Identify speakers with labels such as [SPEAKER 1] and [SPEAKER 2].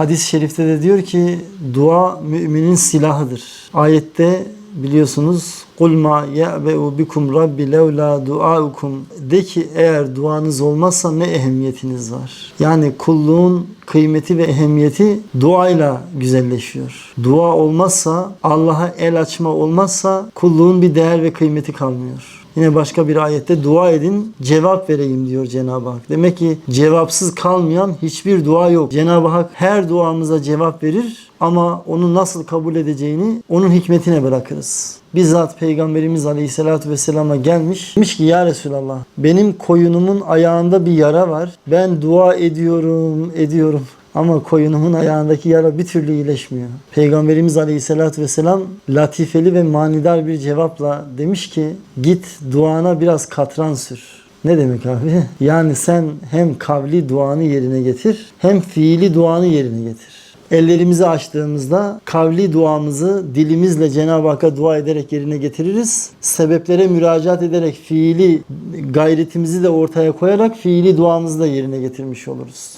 [SPEAKER 1] Hadis-i şerifte de diyor ki dua müminin silahıdır. Ayette biliyorsunuz Kul ma ye'be'u bikum rabbi levla duaukum de ki eğer duanız olmazsa ne ehemmiyetiniz var? Yani kulluğun kıymeti ve ehemmiyeti duayla güzelleşiyor. Dua olmazsa, Allah'a el açma olmazsa kulluğun bir değer ve kıymeti kalmıyor. Yine başka bir ayette dua edin cevap vereyim diyor Cenab-ı Hak. Demek ki cevapsız kalmayan hiçbir dua yok. Cenab-ı Hak her duamıza cevap verir ama onu nasıl kabul edeceğini onun hikmetine bırakırız. Bizzat Peygamberimiz Aleyhisselatü Vesselam'a gelmiş. Demiş ki ya Resulallah benim koyunumun ayağında bir yara var. Ben dua ediyorum, ediyorum. Ama koyunumun ayağındaki yara bir türlü iyileşmiyor. Peygamberimiz Aleyhisselatü Vesselam latifeli ve manidar bir cevapla demiş ki git duana biraz katran sür. Ne demek abi? Yani sen hem kavli duanı yerine getir hem fiili duanı yerine getir. Ellerimizi açtığımızda kavli duamızı dilimizle Cenab-ı Hakk'a dua ederek yerine getiririz. Sebeplere müracaat ederek fiili gayretimizi de ortaya koyarak fiili duamızı da yerine getirmiş oluruz.